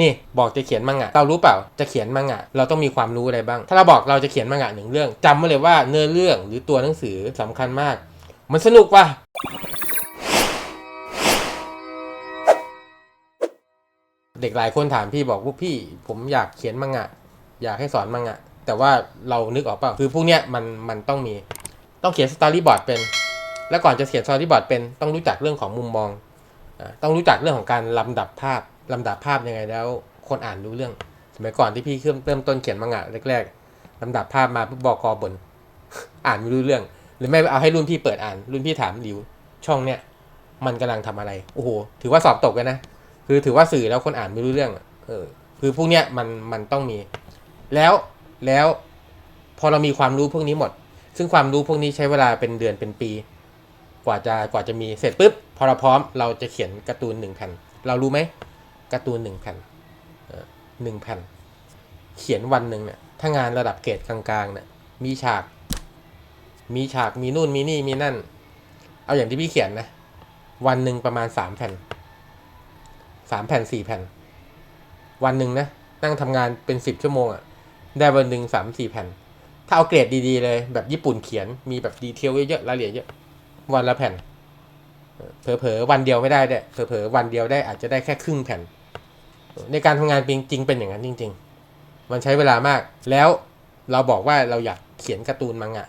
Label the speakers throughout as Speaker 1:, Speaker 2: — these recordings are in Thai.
Speaker 1: นี่บอกจะเขียนมังงะ เรารู้เปล่าจะเขียนมังงะ เราต้องมีความรู้อะไรบ้าง ถ้าเราบอกเราจะเขียนมังงะหนึ่งเรื่องจำไว้เลยว่าเนื้อเรื่องหรือตัวหนังสือสำคัญมาก มันสนุกว่ะเด็กหลายคนถามพี่บอกว่าพี่ผมอยากเขียนมังงะ อยากให้สอนมังงะ แต่ว่าเรานึกออกเปล่าคือพวกเนี้ยมันมันต้องมี ต้องเขียนสตอรี่บอร์ดเป็น แล้วก่อนจะเขียนสตอรี่บอร์ดเป็นต้องรู้จักเรื่องของมุมมอง ต้องรู้จักเรื่องของการลำดับภาพ ลำดับภาพยังไงแล้ว คนอ่านรู้เรื่อง สมัยก่อนที่พี่เริ่มเริ่มต้นเขียนมังงะแรกๆลำดับภาพมาปุ๊บบอกอบน อ่านไม่รู้เรื่อง หรือไม่เอาให้รุ่นพี่เปิดอ่าน รุ่นพี่ถามดิว ช่องเนี้ยมันกำลังทำอะไร โอ้โห ถือว่าสอบตกเลยนะ คือถือว่าสื่อแล้วคนอ่านไม่รู้เรื่อง เออ คือพวกเนี้ยมัน มันต้องมี แล้ว แล้ว พอเรามีความรู้พวกนี้หมด ซึ่งความรู้พวกนี้ใช้เวลาเป็นเดือนเป็นปี กว่าจะ กว่าจะมี เสร็จปุ๊บ พอเราพร้อม เราจะเขียนการ์ตูนหนึ่งแผ่น เรารู้ไหม การ์ตูนหนึ่งแผ่นเอ่อหนึ่งแผ่น เขียนวันหนึ่งเนี่ยถ้างานระดับเกรดกลางๆเนี่ยมีฉาก มีฉากมีนู่นมีนี่มีนั่น เอาอย่างที่พี่เขียนนะ วันหนึ่งประมาณสามแผ่นสามแผ่นสี่แผ่น วันหนึ่งนะ นั่งทำงานเป็นสิบชั่วโมงอะได้วันหนึ่งสามสี่แผ่น ถ้าเอาเกรดดีๆเลย แบบญี่ปุ่นเขียนมีแบบดีเทลเยอะๆรายละเอียดเยอะวันละแผ่น เผลอๆวันเดียวไม่ได้เด้เผลอๆวันเดียวได้อาจจะได้แค่ครึ่งแผ่น ในการทำงานจริงๆเป็นอย่างนั้นจริง ๆ มันใช้เวลามาก แล้วเราบอกว่าเราอยากเขียนการ์ตูนมังงะ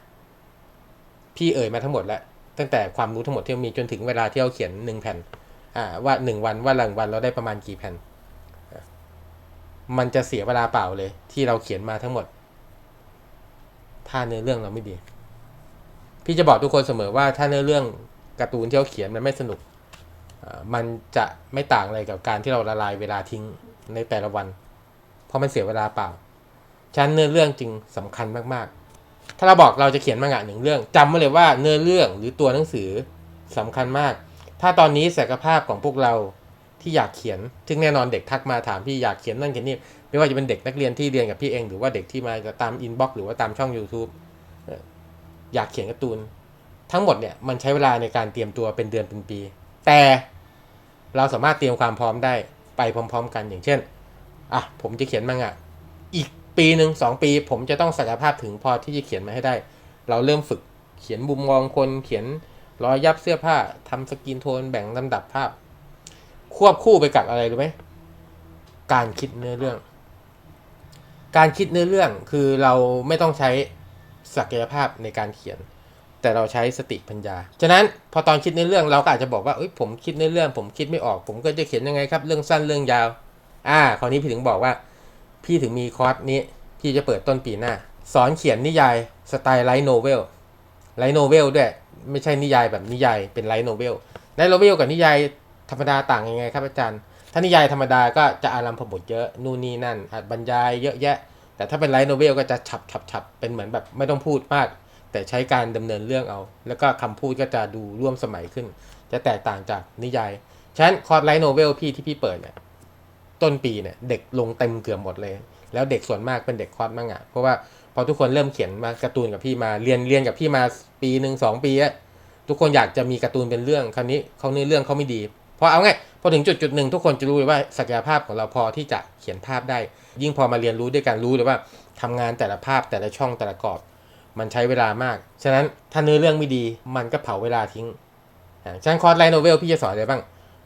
Speaker 1: พี่เอ่ยมาทั้งหมดแล้ว ตั้งแต่ความรู้ทั้งหมดที่เรามีจนถึงเวลาที่เราเขียนหนึ่งแผ่น อ่าว่าหนึ่งวันว่าหลังวันเราได้ประมาณกี่แผ่น มันจะเสียเวลาเปล่าเลย ที่เราเขียนมาทั้งหมด ถ้าเนื้อเรื่องเราไม่ดี พี่จะบอกทุกคนเสมอว่าถ้าเนื้อเรื่อง การ์ตูนที่เราเขียนมันไม่สนุก มันจะไม่ต่างอะไรกับการที่เราละลายเวลาทิ้งในแต่ละวัน เพราะมันเสียเวลาเปล่าฉะนันเนื้อเรื่องจึงสำคัญมากๆ ถ้าเราบอกเราจะเขียนมังงะหนึ่งเรื่องจำไว้เลยว่าเนื้อเรื่องหรือตัวหนังสือสำคัญมาก ถ้าตอนนี้ศักยภาพของพวกเราที่อยากเขียน ซึ่งแน่นอนเด็กทักมาถามพี่อยากเขียนนั่นเขียนนี่ ไม่ว่าจะเป็นเด็กนักเรียนที่เรียนกับพี่เอง หรือว่าเด็กที่มาตามอินบ็อกซ์หรือว่าตามช่อง YouTube อยากเขียนการ์ตูน ทั้งหมดเนี่ยมันใช้เวลาในการเตรียมตัวเป็นเดือนเป็นปี แต่เราสามารถเตรียมความพร้อมได้ไปพร้อม ๆ กันอย่างเช่นอะผมจะเขียนมังงะอีกปีหนึ่งสองปี ผมจะต้องศักยภาพถึงพอที่จะเขียนมาให้ได้ เราเริ่มฝึกเขียนมุมมองคนเขียนรอยยับเสื้อผ้าทำสกินโทนแบ่งลำดับภาพ ควบคู่ไปกับอะไรรู้ไหมการคิดเนื้อเรื่อง การคิดเนื้อเรื่องคือเราไม่ต้องใช้ศักยภาพในการเขียน แต่เราใช้สติปัญญา ฉะนั้นพอตอนคิดเนื้อเรื่องเราก็อาจจะบอกว่าเอ้ยผมคิดเนื้อเรื่อง ผมคิดไม่ออก ผมก็จะเขียนยังไงครับ เรื่องสั้นเรื่องยาว อ่า คราวนี้พี่ถึงบอกว่า พี่ถึงมีคอร์สนี้ พี่จะเปิดต้นปีหน้า สอนเขียนนิยายสไตล์ไลท์โนเวล ไลท์โนเวลด้วย ไม่ใช่นิยายแบบนิยาย เป็นไลท์โนเวล ไลท์โนเวลกับนิยายธรรมดาต่างยังไงครับอาจารย์ ถ้านิยายธรรมดาก็จะอารัมพบทเยอะ นู่นนี่นั่นอัดบรรยายเยอะแยะ แต่ถ้าเป็นไลท์โนเวลก็จะฉับฉับฉับเป็นเหมือนแบบไม่ต้องพูดมาก แต่ใช้การดำเนินเรื่องเอา แล้วก็คำพูดก็จะดูร่วมสมัยขึ้น จะแตกต่างจากนิยายฉะนั้นคอร์สไลท์โนเวลพี่ที่พี่เปิดเนี่ยต้นปีเนี่ยเด็กลงเต็มเกือบหมดเลย แล้วเด็กส่วนมากเป็นเด็กคอร์สมั่งอะเพราะว่าพอทุกคนเริ่มเขียนมาการ์ตูนกับพี่มาเรียนเรียนกับพี่มาปีหนึ่งสองปีอะทุกคนอยากจะมีการ์ตูนเป็นเรื่องคราวนี้เขาเนื้อเรื่องเขาไม่ดีเพราะเอาไงพอถึงจุดจุดหนึ่งทุกคนจะรู้เลยว่าศักยภาพของเราพอที่จะเขียนภาพได้ ยิ่งพอมาเรียนรู้ด้วยกันรู้เลยว่าทำงานแต่ละภาพแต่ละช่องแต่ละกรอบ มันใช้เวลามาก ฉะนั้นถ้าเนื้อเรื่องไม่ดีมันก็เผาเวลาทิ้งอาฉะนั้นคอร์สไลน์โนเวลพี่จะสอนอะไรบ้าง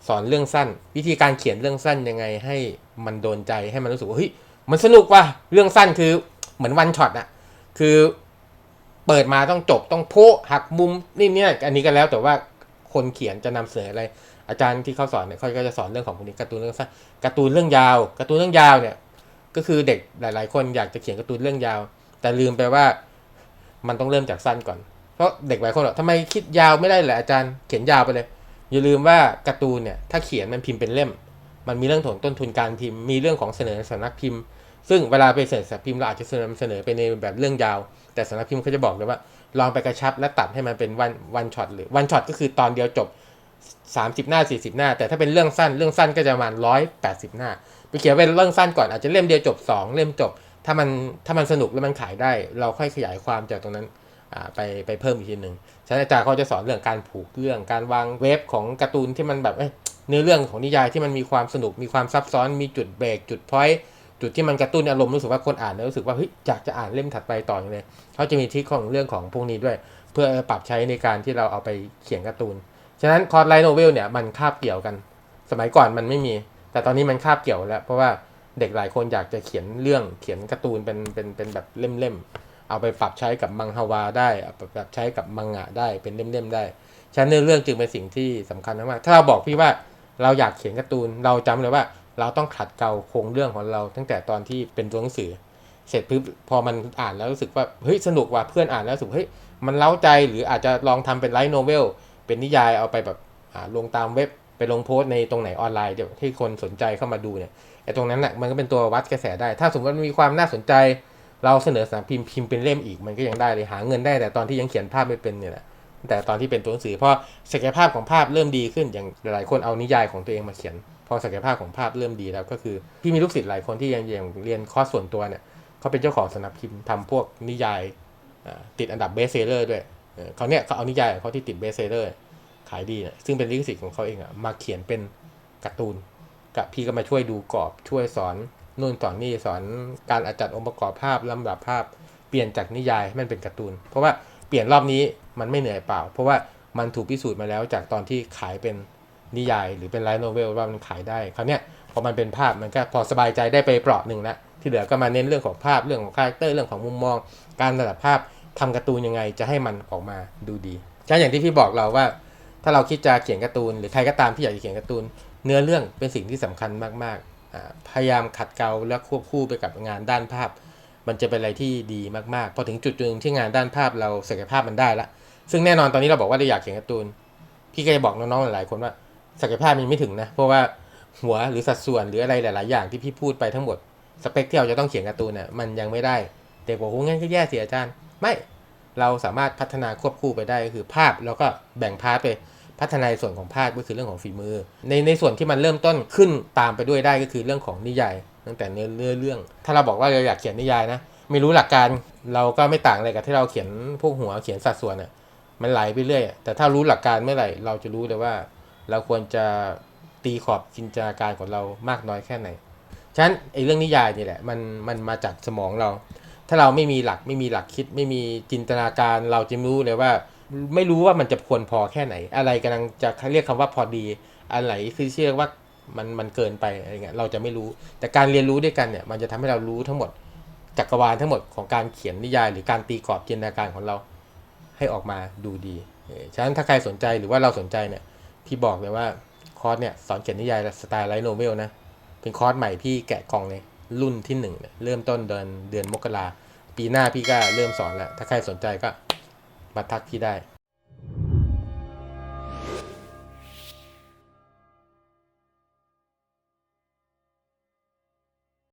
Speaker 1: สอนเรื่องสั้น วิธีการเขียนเรื่องสั้นยังไงให้มันโดนใจให้มันรู้สึกว่าเฮ้ยมันสนุกว่ะเรื่องสั้นคือเหมือนวันช็อตอะคือเปิดมาต้องจบต้องโพหักมุมนี่เนี่ยอันนี้ก็แล้วแต่ว่าคนเขียนจะนำเสนออะไร อาจารย์ที่เขาสอนเนี่ยเขาก็จะสอนเรื่องของพวกนี้การ์ตูนเรื่องสั้นการ์ตูนเรื่องยาวการ์ตูนเรื่องยาวเนี่ยก็คือเด็กหลาย ๆ คนอยากจะเขียนการ์ตูนเรื่องยาว แต่ลืมไปว่า มันต้องเริ่มจากสั้นก่อน เพราะเด็กหลายคนบอกทำไมคิดยาวไม่ได้เหรออาจารย์เขียนยาวไปเลย อย่าลืมว่าการ์ตูนเนี่ยถ้าเขียนมันพิมพ์เป็นเล่ม มันมีเรื่องของต้นทุนการพิมพ์ มีเรื่องของเสนอสำนักพิมพ์ ซึ่งเวลาไปเสนอสำนักพิมพ์เราอาจจะเสนอเสนอไปในแบบเรื่องยาว แต่สำนักพิมพ์เขาจะบอกเลยว่า ลองไปกระชับและตัดให้มันเป็นวันวันช็อตหรือวันช็อตก็คือตอนเดียวจบ 30 หน้า 40 หน้า แต่ถ้าเป็นเรื่องสั้นเรื่องสั้นก็จะประมาณ180 หน้าไปเขียนเป็นเรื่องสั้นก่อนอาจจะเล่มเดียวจบ 2 เล่มจบ ถ้ามันถ้ามันสนุกแล้วมันขายได้ เราค่อยขยายความจากตรงนั้นไปไปเพิ่มอีกทีหนึ่งฉะนั้นอาจารย์เขาจะสอนเรื่องการผูกเรื่องการวางเว็บของการ์ตูนที่มันแบบเนื้อเรื่องของนิยายที่มันมีความสนุกมีความซับซ้อนมีจุดเบรกจุดพอยต์จุดที่มันกระตุ้นอารมณ์รู้สึกว่าคนอ่านแล้วรู้สึกว่าเฮ้ยอยากจะอ่านเล่มถัดไปต่ออย่างเลยเขาจะมีทิคของเรื่องของพวกนี้ด้วย เพื่อปรับใช้ในการที่เราเอาไปเขียนการ์ตูนฉะนั้นคอร์สไลท์โนเวลเนี่ยมันคาบเกี่ยวกัน สมัยก่อนมันไม่มี แต่ตอนนี้มันคาบเกี่ยวแล้ว เพราะว่า เด็กหลายคนอยากจะเขียนเรื่องเขียนการ์ตูนเป็นเป็นเป็นแบบเล่มๆ เอาไปปรับใช้กับมังฮวาได้เอาไปปรับใช้กับมังงะได้เป็นเล่มๆได้ฉะนั้นเนื้อเรื่องจึงเป็นสิ่งที่สำคัญมากๆถ้าเราบอกพี่ว่าเราอยากเขียนการ์ตูนเราจำเลยว่า เราต้องขัดเกลาโครงเรื่องของเรา ตั้งแต่ตอนที่เป็นตัวหนังสือ เสร็จปุ๊บพอมันอ่านแล้วรู้สึกว่าเฮ้ยสนุกว่ะเพื่อนอ่านแล้วรู้สึกเฮ้ยมันเล้าใจหรืออาจจะลองทำเป็นไลท์โนเวลเป็นนิยายเอาไปแบบลงตามเว็บ ไปลงโพสต์ในตรงไหนออนไลน์เดี๋ยวที่คนสนใจเข้ามาดูเนี่ยไอ้ตรงนั้นน่ะมันก็เป็นตัววัดกระแสได้ ถ้าสมมติว่ามันมีความน่าสนใจ เราเสนอสารพิมพ์พิมพ์เป็นเล่มอีกมันก็ยังได้เลยหาเงินได้แต่ตอนที่ยังเขียนภาพไม่เป็นเนี่ยแหละแต่ตอนที่เป็นตัวหนังสือพอศักยภาพของภาพเริ่มดีขึ้นอย่างหลายคนเอานิยายของตัวเองมาเขียน พอศักยภาพของภาพเริ่มดีแล้วก็คือพี่มีลูกศิษย์หลายคนที่ยังยังเรียนคอร์สส่วนตัวเนี่ยเขาเป็นเจ้าของสนักพิมพ์ทำพวกนิยายติดอันดับเบสเซอร์ด้วยเขาเนี่ยเขาเอานิยายของเขาที่ติดเบสเซอร์ ขายดีเนี่ยซึ่งเป็นลิขสิทธิ์ของเขาเองอะมาเขียนเป็นการ์ตูน กับพี่ก็มาช่วยดูกรอบช่วยสอนนู่นสอนนี่สอนการจัดองค์ประกอบภาพลำดับภาพเปลี่ยนจากนิยายให้มันเป็นการ์ตูน เพราะว่าเปลี่ยนรอบนี้มันไม่เหนื่อยเปล่า เพราะว่ามันถูกพิสูจน์มาแล้วจากตอนที่ขายเป็นนิยาย หรือเป็นไลท์โนเวลว่ามันขายได้คราวเนี้ยพอมันเป็นภาพมันก็พอสบายใจได้ไปเปราะหนึ่งแล้วที่เหลือก็มาเน้นเรื่องของภาพเรื่องของคาแรคเตอร์เรื่องของมุมมอง การระดับภาพทำการ์ตูนยังไงจะให้มันออกมาดูดีก็อย่างที่พี่บอกเราว่า ถ้าเราคิดจะเขียนการ์ตูน หรือใครก็ตามที่อยากจะเขียนการ์ตูน เนื้อเรื่องเป็นสิ่งที่สำคัญมากๆ พยายามขัดเกลาและควบคู่ไปกับงานด้านภาพ มันจะเป็นอะไรที่ดีมากๆ พอถึงจุดหนึ่งที่งานด้านภาพเราศักยภาพมันได้ละ ซึ่งแน่นอนตอนนี้เราบอกว่าเราอยากเขียนการ์ตูน พี่ก็จะบอกน้องๆหลายๆคนว่าศักยภาพมันไม่ถึงนะ เพราะว่าหัวหรือสัดส่วนหรืออะไรหลาย ๆ อย่างที่พี่พูดไปทั้งหมดสเปคที่เราจะต้องเขียนการ์ตูนน่ะมันยังไม่ได้เด็กบอกโอ้งั้นก็แย่สิอาจารย์ ไม่เราสามารถพัฒนาควบคู่ไปได้ก็คือภาพแล้วก็แบ่งพาร์ทไป พัฒนาในส่วนของภาพก็คือเรื่องของฝีมือ ในในส่วนที่มันเริ่มต้นขึ้นตามไปด้วยได้ก็คือเรื่องของนิยายตั้งแต่เนื้อเนื้อเรื่อง ถ้าเราบอกว่าเราอยากเขียนนิยายนะไม่รู้หลักการเราก็ไม่ต่างอะไรกับที่เราเขียนพวกหัวเขียนสัดส่วนอะมันไหลไปเรื่อยแต่ถ้ารู้หลักการเมื่อไหร่เราจะรู้เลยว่า เราควรจะตีขอบจินตนาการของเรามากน้อยแค่ไหนฉะนั้นไอ้เรื่องนิยายนี่แหละมันมันมาจากสมองเรา ถ้าเราไม่มีหลักไม่มีหลักคิดไม่มีจินตนาการเราจะรู้เลยว่า ไม่รู้ว่ามันจะควรพอแค่ไหน อะไรกำลังจะเรียกคำว่าพอดีอะไรคือเชื่อว่ามันมันเกินไปอะไรเงี้ยเราจะไม่รู้ แต่การเรียนรู้ด้วยกันเนี่ย มันจะทำให้เรารู้ทั้งหมดจักรวาลทั้งหมดของการเขียนนิยาย หรือการตีกรอบจินตนาการของเราให้ออกมาดูดีฉะนั้นถ้าใครสนใจหรือว่าเราสนใจเนี่ยพี่บอกเลยว่าคอร์สเนี่ยสอนเขียนนิยายสไตล์ไลท์โนเวลนะเป็นคอร์สใหม่พี่แกะกล่องเลยรุ่นที่หนึ่งเนี่ยเริ่มต้นเดือนเดือนมกราปีหน้าพี่ก็เริ่มสอนแล้วถ้าใครสนใจก็ มาทักที่ได้